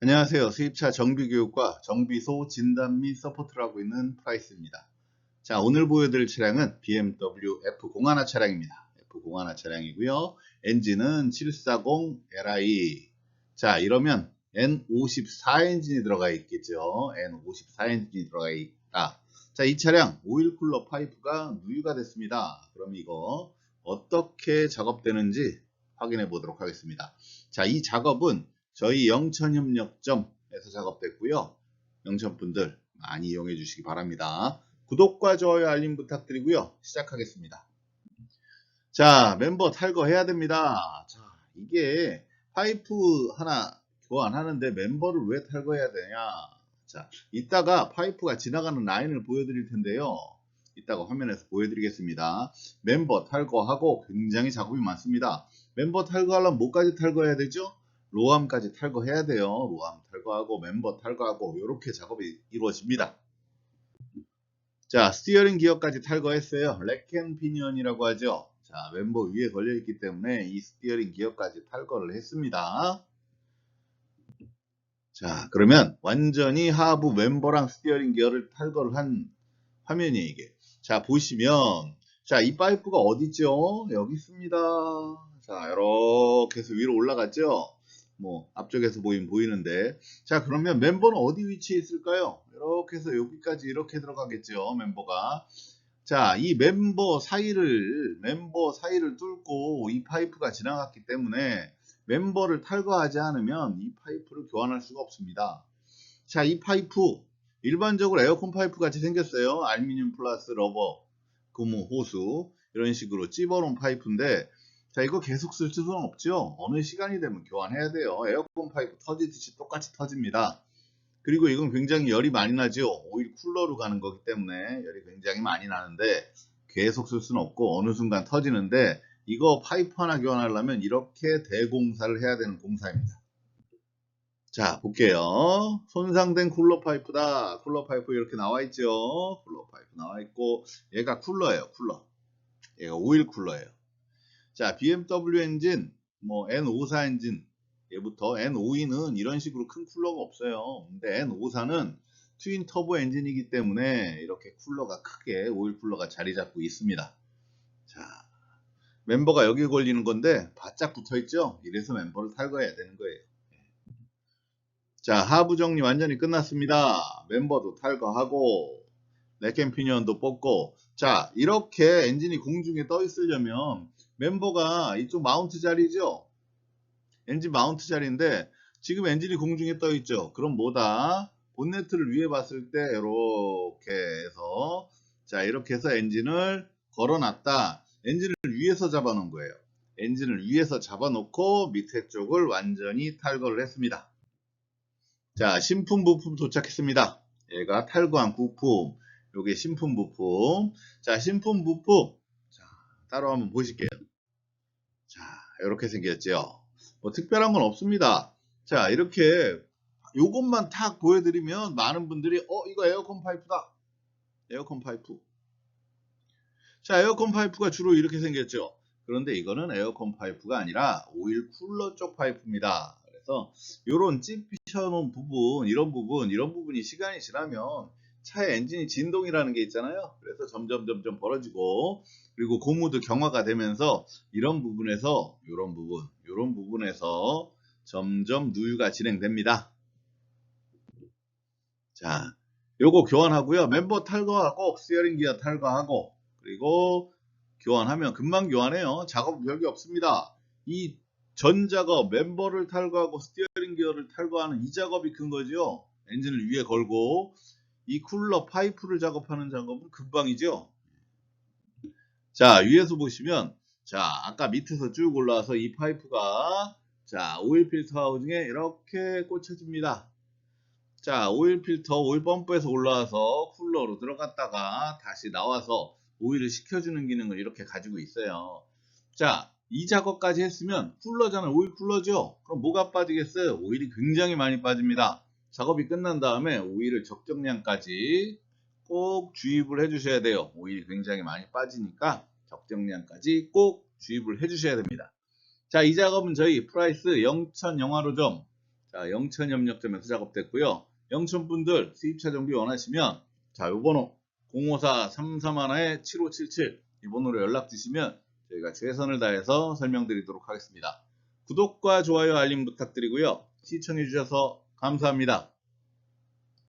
안녕하세요. 수입차 정비교육과 정비소 진단 및 서포트를 하고 있는 프라이스입니다. 자, 오늘 보여드릴 차량은 BMW F01 차량입니다. F01 차량이고요. 엔진은 740 Li. 자, 이러면 N54 엔진이 들어가 있겠죠. N54 엔진이 들어가 있다. 자, 이 차량 오일 쿨러 파이프가 누유가 됐습니다. 그럼 이거 어떻게 작업되는지 확인해 보도록 하겠습니다. 자, 이 작업은 저희 영천협력점에서 작업됐고요. 영천분들 많이 이용해 주시기 바랍니다. 구독과 좋아요 알림 부탁드리고요. 시작하겠습니다. 자, 멤버 탈거해야 됩니다. 자, 이게 파이프 하나 교환하는데 멤버를 왜 탈거해야 되냐? 자, 이따가 파이프가 지나가는 라인을 보여드릴 텐데요. 이따가 화면에서 보여드리겠습니다. 멤버 탈거하고 굉장히 작업이 많습니다. 멤버 탈거하려면 뭐까지 탈거해야 되죠? 로암까지 탈거해야 돼요. 로암 탈거하고 멤버 탈거하고 이렇게 작업이 이루어집니다. 자, 스티어링 기어까지 탈거했어요. 렉앤 피니언이라고 하죠. 자, 멤버 위에 걸려있기 때문에 이 스티어링 기어까지 탈거를 했습니다. 자, 그러면 완전히 하부 멤버랑 스티어링 기어를 탈거를 한 화면이 이게. 자, 보시면 자, 이 파이프가 어디 있죠? 여기 있습니다. 자, 이렇게 해서 위로 올라갔죠? 뭐 앞쪽에서 보이면 보이는데. 자 그러면 멤버는 어디 위치에 있을까요? 이렇게 해서 여기까지 이렇게 들어가겠죠 멤버가. 자 이 멤버 사이를 멤버 사이를 뚫고 이 파이프가 지나갔기 때문에 멤버를 탈거하지 않으면 이 파이프를 교환할 수가 없습니다. 자 이 파이프. 일반적으로 에어컨 파이프 같이 생겼어요. 알루미늄 플러스 러버 고무 호수. 이런 식으로 찝어놓은 파이프인데 자, 이거 계속 쓸 수는 없죠. 어느 시간이 되면 교환해야 돼요. 에어컨 파이프 터지듯이 똑같이 터집니다. 그리고 이건 굉장히 열이 많이 나죠. 오일 쿨러로 가는 거기 때문에 열이 굉장히 많이 나는데 계속 쓸 수는 없고 어느 순간 터지는데 이거 파이프 하나 교환하려면 이렇게 대공사를 해야 되는 공사입니다. 자, 볼게요. 손상된 쿨러 파이프다. 쿨러 파이프 이렇게 나와 있죠. 쿨러 파이프 나와 있고 얘가 쿨러예요. 쿨러. 얘가 오일 쿨러예요. 자, BMW 엔진, 뭐 N54 엔진, 얘부터 N52는 이런 식으로 큰 쿨러가 없어요. 근데 N54는 트윈 터보 엔진이기 때문에 이렇게 쿨러가 크게 오일 쿨러가 자리 잡고 있습니다. 자, 멤버가 여기 걸리는 건데 바짝 붙어 있죠? 이래서 멤버를 탈거해야 되는 거예요. 자, 하부 정리 완전히 끝났습니다. 멤버도 탈거하고 렉앤피니언도 뽑고 자, 이렇게 엔진이 공중에 떠 있으려면 멤버가 이쪽 마운트 자리죠? 엔진 마운트 자리인데 지금 엔진이 공중에 떠 있죠? 그럼 뭐다? 본네트를 위에 봤을 때 이렇게 해서 자 이렇게 해서 엔진을 걸어놨다. 엔진을 위에서 잡아놓은 거예요. 엔진을 위에서 잡아놓고 밑에 쪽을 완전히 탈거를 했습니다. 자 신품 부품 도착했습니다. 얘가 탈거한 부품 요게 신품 부품 자 신품 부품 자 따로 한번 보실게요. 자, 이렇게 생겼죠. 뭐 특별한 건 없습니다. 자, 이렇게 요것만 탁 보여드리면 많은 분들이 어 이거 에어컨 파이프다. 에어컨 파이프. 자, 에어컨 파이프가 주로 이렇게 생겼죠. 그런데 이거는 에어컨 파이프가 아니라 오일 쿨러 쪽 파이프입니다. 그래서 요런 찝히셔놓은 부분, 이런 부분, 이런 부분이 시간이 지나면 차의 엔진이 진동이라는 게 있잖아요. 그래서 점점 점점 벌어지고 그리고 고무도 경화가 되면서 이런 부분에서 이런 부분, 이런 부분에서 점점 누유가 진행됩니다. 자, 요거 교환하고요. 멤버 탈거하고 스티어링 기어 탈거하고 그리고 교환하면 금방 교환해요. 작업 별게 없습니다. 이 전 작업, 멤버를 탈거하고 스티어링 기어를 탈거하는 이 작업이 큰 거죠. 엔진을 위에 걸고 이 쿨러 파이프를 작업하는 작업은 금방이죠. 자, 위에서 보시면 자, 아까 밑에서 쭉 올라와서 이 파이프가 자, 오일 필터 하우징에 이렇게 꽂혀집니다. 자, 오일 필터, 오일 펌프에서 올라와서 쿨러로 들어갔다가 다시 나와서 오일을 식혀주는 기능을 이렇게 가지고 있어요. 자, 이 작업까지 했으면 쿨러잖아요. 오일 쿨러죠? 그럼 뭐가 빠지겠어요? 오일이 굉장히 많이 빠집니다. 작업이 끝난 다음에 오일을 적정량까지 꼭 주입을 해주셔야 돼요. 오일이 굉장히 많이 빠지니까 적정량까지 꼭 주입을 해주셔야 됩니다. 자, 이 작업은 저희 프라이스 영천 영화로점 자, 자, 영천 협력점에서 작업됐고요. 영천 분들 수입차 정비 원하시면 자, 요 번호 054-331-7577 이 번호로 연락 주시면 저희가 최선을 다해서 설명드리도록 하겠습니다. 구독과 좋아요 알림 부탁드리고요. 시청해 주셔서 감사합니다.